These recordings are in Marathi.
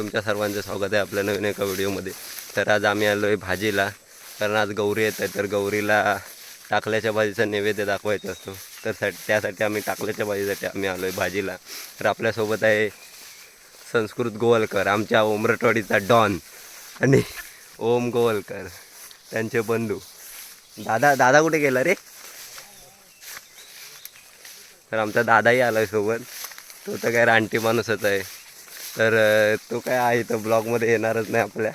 तुमच्या सर्वांचं स्वागत आहे आपल्या नवीन एका व्हिडिओमध्ये. तर आज आम्ही आलो आहे भाजीला. कारण आज गौरी येत आहे तर गौरीला टाकल्याच्या भाजीचा नैवेद्य दाखवायचा असतो. तर सा त्यासाठी आम्ही टाकल्याच्या भाजीसाठी आम्ही आलो आहे भाजीला. तर आपल्यासोबत आहे संस्कृत गोवलकर आमच्या ओमरटवाडीचा डॉन आणि ओम गोवलकर त्यांचे बंधू. दादा दादा कुठे गेला रे? तर आमचा दादाही आला आहे सोबत. तो तर काय रानटी माणूसच आहे. तर तो काय आहे तो ब्लॉगमध्ये येणारच नाही आपल्या.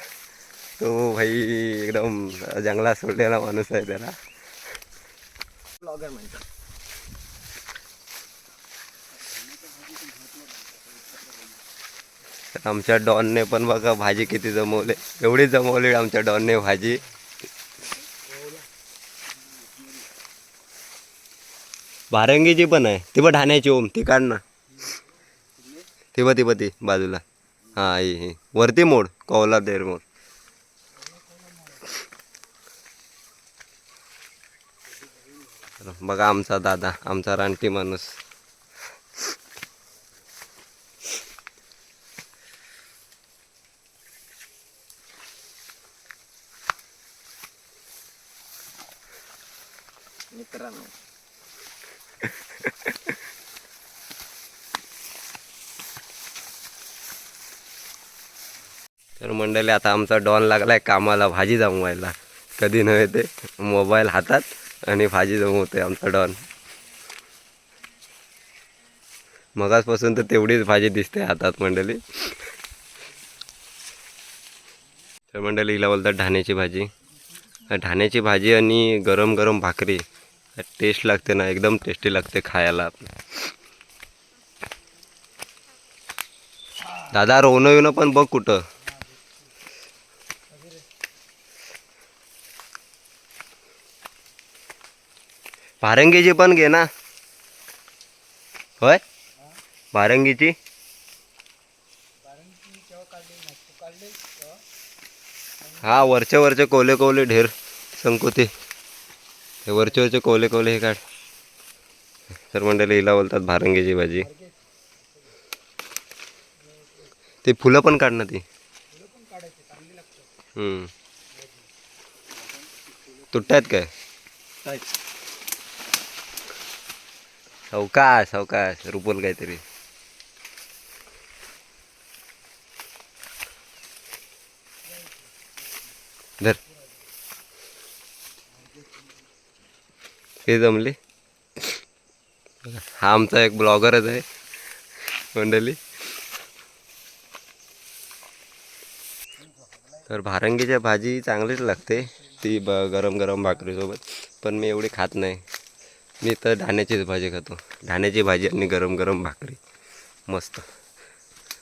तो भाई एकदम जंगलात सोडलेला माणूस आहे त्याला. ब्लॉगर म्हणतात. तर आमच्या डॉनने पण बघा भाजी किती जमवले. एवढी जमवली आमच्या डॉनने भाजी. भारंगीची पण आहे. ती पण ठाण्याची ओम ती काढ ना. ती तेव्हा ते बाजूला. हा हे हे. वरती मोड कौला देर मोड. बघा आमचा दादा आमचा रानटी माणूस. मित्रांनो तर मंडळी आता आमचा डॉन लागलाय कामाला भाजी जमवायला. कधी नव्हे ते. मोबाईल हातात आणि भाजी जमवते आमचा डॉन. मगासपासून तर तेवढीच भाजी दिसते हातात मंडळी. तर मंडळी हिला बोलतात ढाण्याची भाजी. ढाण्याची भाजी आणि गरम गरम भाकरी टेस्ट लागते ना एकदम टेस्टी लागते खायला. दादा रोवणं येणं पण बघ कुठं. भारंगीची पण घे ना. होय? भारंगीची हा वरचे वरचे कोले कोले ढेर संकुती. हे वरचे वरचे कोले कोले हे काढ. तर मंडळी हिला बोलतात भारंगीची भाजी. ते फुलं पण काढ ना ती. तुटतायत काय? हो, सावकाश सावकाश हो, रुपल काहीतरी. धर. हे जमले. हा आमचा एक ब्लॉगरच आहे मंडळी. तर भारंगीच्या भाजी चांगलीच लागते ती ब गरम गरम भाकरीसोबत पण मी एवढी खात नाही. मी तर ढाण्याचीच भाजी खातो. धान्याची भाजी आणि गरम गरम भाकरी. मस्त.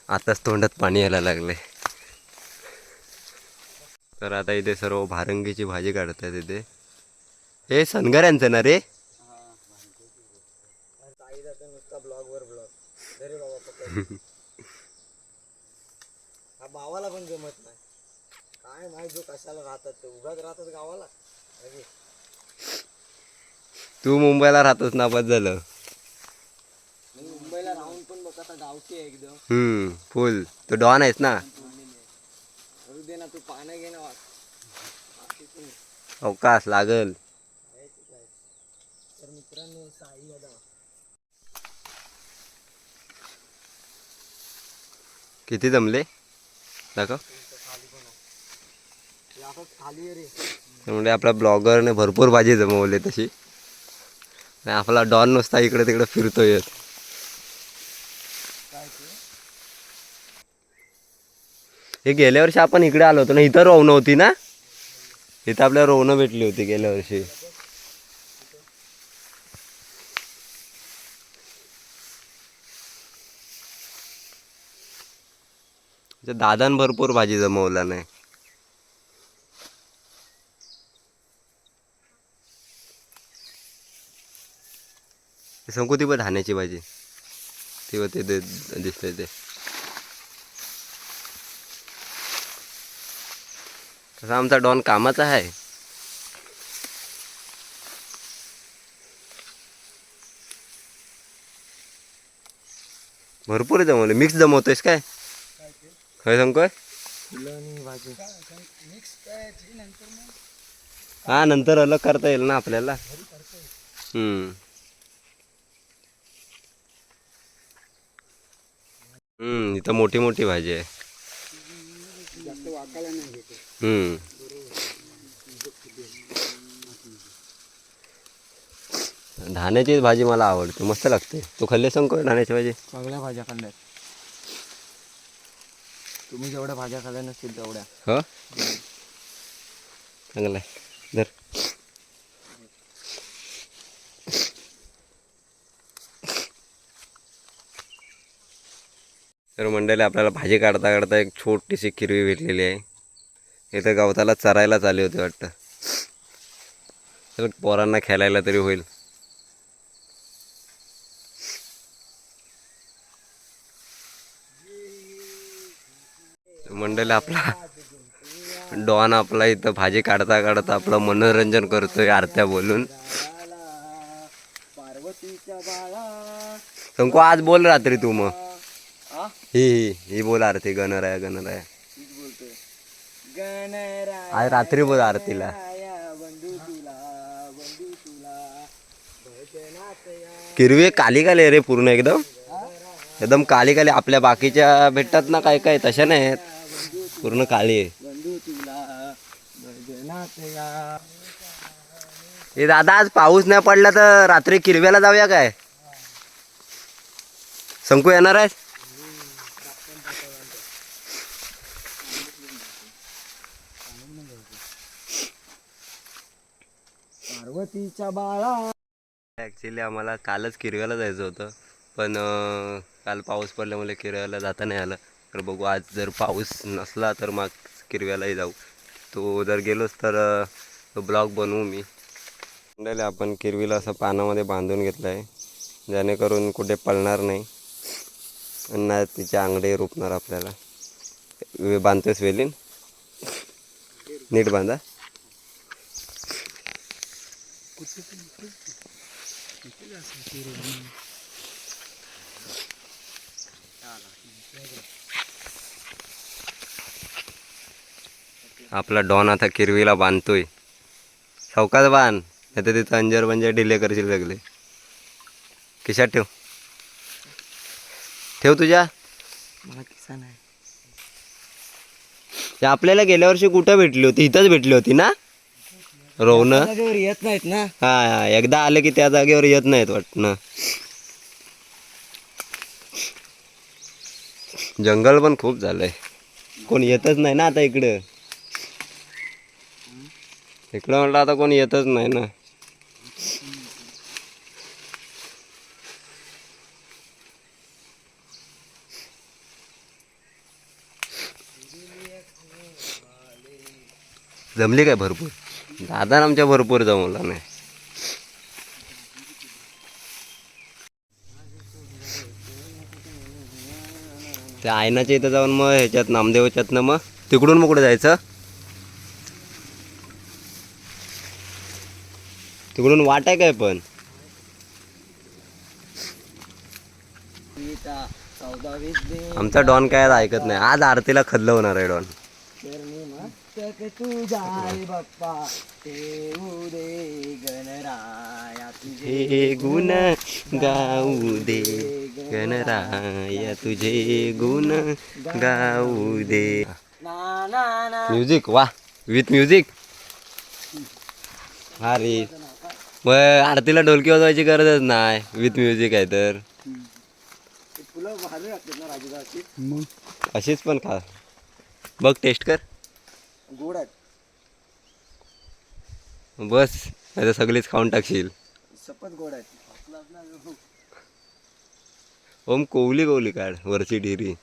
आताच तोंडात पाणी यायला लागले तर आता इथे सर्व भारंगीची भाजी काढतात इथे. हे सनगऱ्यांचं ना रे? भावाला पण जमत नाही. काय माहिती जो कशाला राहतात ते. उगाच राहतात गावाला. तू मुंबईला राहतोस नापास झालं. मी मुंबईला राहून पण बघ आता गावठी आहे एकदम. हम्म फुल. तू डॉन आहेस ना? करू दे ना तू पानं घे ना वाट तिथून अवकाश लागल. आहे ते काय. तर मित्रांनो साई दादा किती जमले? दाखव. आपल्या ब्लॉगरने भरपूर भाजी जमवली तशी. नाही आपला डॉन नुसता इकडे तिकडे फिरतोय. हे गेल्या वर्षी आपण इकडे आलो होतो ना इथं रोवणं होती ना? इथं आपल्याला रोवणं भेटली होती गेल्या वर्षी. दादान भरपूर भाजी जमवला नाही. संकुती पण ती धान्याची भाजी तेव्हा ते ते- दिसतंय ते. तसा आमचा डॉन कामाचा आहे. भरपूर जमवले. मिक्स जमवतोयस काय? खरं सांगतोय हा नंतर अलग करता येईल ना आपल्याला? हम्म. हम्म इथं मोठी मोठी भाजी आहे. जास्त वाकायला नाही घेते हम्म. धाण्याची भाजी मला आवडते मस्त लागते. तू खाल्ले संकोय धाण्याची भाजी? चांगल्या भाज्या खाल्ल्यात तुम्ही जेवढ्या भाज्या खाल्ल्या नसतील तेवढ्या. हो? चांगलं आहे. धर. तर मंडळी आपल्याला भाजी काढता काढता एक छोटीशी किरवी भेटलेली आहे. इथं गवताला चरायला चालली होती वाटतं. तर पोरांना खेळायला तरी होईल. मंडळी आपला डॉन आपला इथं भाजी काढता काढता आपलं मनोरंजन करतोय आरत्या बोलून. शंकू आज बोल रात्री तू मग. ही ही ही बोल आरती गणराया गणराया. आज रात्री बोल आरतीला. बंधू किरवी काली काली रे पूर्ण एकदम. एकदम काली काली आपल्या बाकीच्या भेटतात ना काय काय तशा नाही पूर्ण काळी आहे. हे दादा आज पाऊस नाही पडला तर रात्री किरव्याला जाऊया काय? संकू येणार आहे पार्वतीच्या बाळा. ॲक्च्युली आम्हाला कालच किरव्याला जायचं होतं. पण अं, काल पाऊस पडल्यामुळे किरव्याला जाता नाही आलं. तर बघू आज जर पाऊस नसला तर मग किरव्यालाही जाऊ. तो जर गेलोच तर अं, तो ब्लॉग बनवू मी. मंडळी आपण किरवीला असं पानामध्ये बांधून घेतलं आहे जेणेकरून कुठे पळणार नाही. आणि ना तिचे आंगडे रुपणार आपल्याला. वे- बांधतोयस वेलीन? नीट बांधा. आपला डॉन आता किरवीला बांधतोय. सावकाश बांध नाही तर तिथं अंजर बंजर डिले करशील सगळे. खिशात ठेव. ठेव तुझ्या. मला किस्सा नाही. आपल्याला गेल्या वर्षी कुठं भेटली होती? इथंच भेटली होती ना? रोवणं? जागेवर येत नाहीत ना. हा हा एकदा आलं की त्या जागेवर येत नाहीत वाटणं. जंगल पण खूप झालंय. कोण येतच नाही ना आता इकडं. इकडं म्हटलं आता कोण येतच नाही ना. जमली काय भरपूर? दादा आमच्या भरपूर जमवला नाही. त्या आयनाच्या इथं जाऊन मग ह्याच्यात नामदेवाच्यात मग तिकडून मग कुठे जायचं? तिकडून वाट आहे काय पण? आमचा डॉन काय ऐकत नाही. आज आरतीला खल्ल होणार आहे डॉन. मस्तक तुझा आई बाप्पा. ठेवू दे गणराया तुझे गुण गाऊ दे गणराया तुझे गुण गाऊ दे. म्युझिक वा विथ म्युझिक. हा रे मग आरतीला ढोलकी वाजवायची गरजच नाही विथ म्युझिक आहे तर. ते अशीच पण खा बघ टेस्ट कर. गोड आहेत. बस तर सगळीच खाऊन टाकशील. सपत गोड आहेत. ओम कोवली कोवली काढ वरची डिरी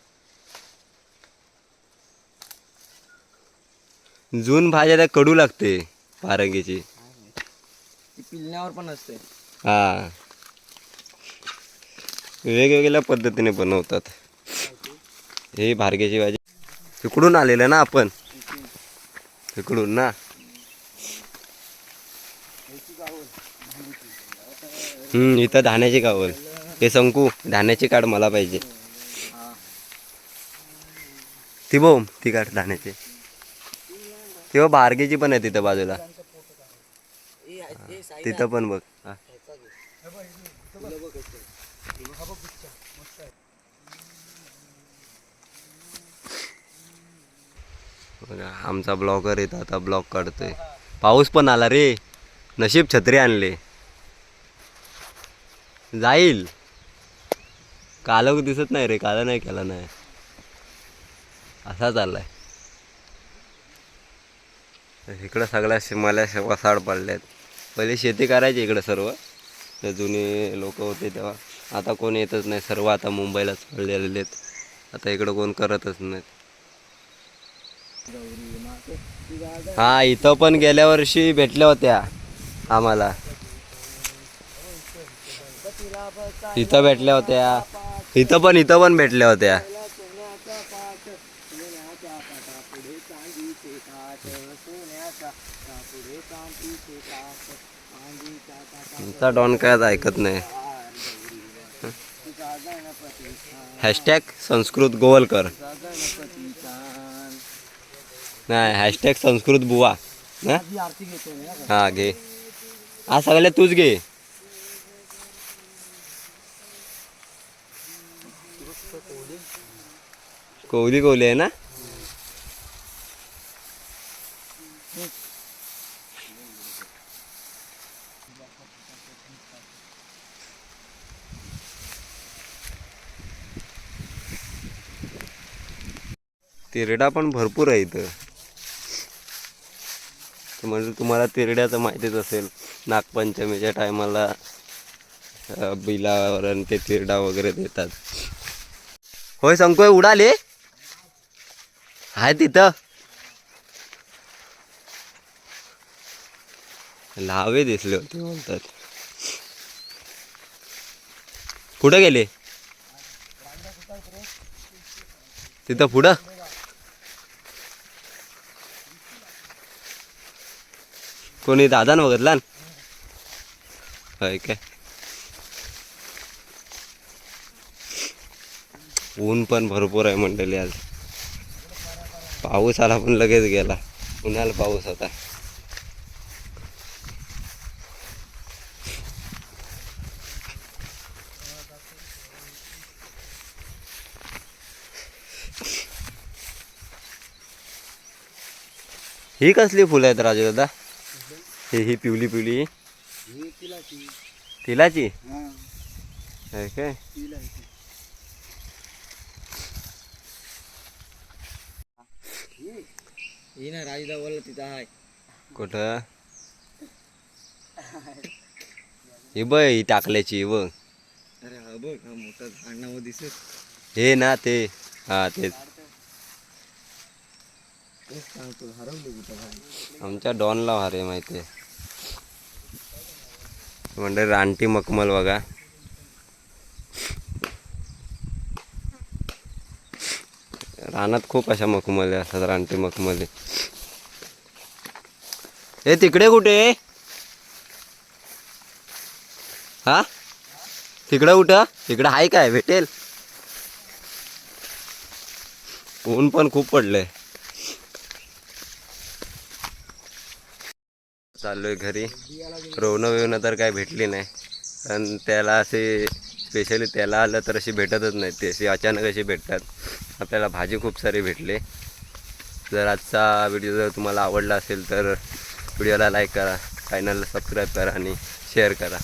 जून भाज्या त्या कडू लागते पारंगीची. ती पिलण्यावर पण असते. हा. वेगवेगळ्या पद्धतीने बनवतात. हे भारग्याची भाजी. तिकडून आलेलं ना आपण? तिकडून ना. हम्म इथं धाण्याची कावल. हे संकू धाण्याची काढ मला पाहिजे. ती बोम ती काढ धाण्याची तेव्हा बारगेची पण आहे तिथं बाजूला. तिथं पण बघ. हा. बघा, आमचा ब्लॉगर येतो आता ब्लॉग काढतोय. पाऊस पण आला रे. नशीब छत्री आणले. जाईल. काल दिसत नाही रे काल नाही केला नाही. असा चाललाय. इकडं सगळ्या शिमाल्या वसाड पडल्यात. पहिले शेती करायची इकडं सर्व. ते जुने लोक होते तेव्हा. आता कोण येतच नाही. सर्व आता मुंबईलाच पडलेले आहेत. आता इकडं कोण करतच नाहीत. हा इथं पण गेल्या वर्षी भेटल्या होत्या आम्हाला. इथं भेटल्या होत्या. इथं पण इथं पण भेटल्या होत्या. तुमचा डॉन काय ऐकत नाही. हॅशटॅग संस्कृत गोवलकर. नाही हॅशटॅग संस्कृत बुवा. ना? हा. घे. हा सगळ्या तूच घे. कोहली कोवली आहे ना? तिरडा पण भरपूर आहे इथं. म्हणजे तुम्हाला तिरड्याचं माहितीच असेल नागपंचमीच्या टायमाला बिलावर ते तिरडा वगैरे देतात. होय संकोय उडाले? आहे तिथं. लावे दिसले होते बोलतात. कुठं गेले? तिथं पुढं? कोणी दादा न बघितला होय काय? ऊन पण भरपूर आहे मंडळी आज. पाऊस आला पण लगेच गेला. उन्हाला पाऊस होता. ही कसली फुलं आहेत राजू दादा? ही ही पिवली पिवली. तिलाची. हा. आहे काय ना राजदा बोलला तिथं आहे. कुठं? हे बघ ही टाकल्याची बघ. अरे हा बघ हा मोठा झाड नाव दिसत. हे ना ते. हा तेच. आमच्या डॉनला भारे माहिती आहे. म्हणजे रानटी मखमल बघा. रानात खूप अशा मखमली असतात रानटी मखमली हे तिकडे कुठे? हा? तिकडं कुठं? तिकडं आहे काय भेटेल. ऊन पण खूप पडलंय. चाललोय घरी. रोवणं विवणं तर काय भेटली नाही. कारण त्याला असे स्पेशली त्याला आलं तर अशी भेटतच नाही. ते अशी अचानक अशी भेटतात. आपल्याला भाजी खूप सारी भेटली. जर आजचा व्हिडिओ जर तुम्हाला आवडला असेल तर व्हिडिओला लाईक करा. चॅनलला सबस्क्राईब करा आणि शेअर करा.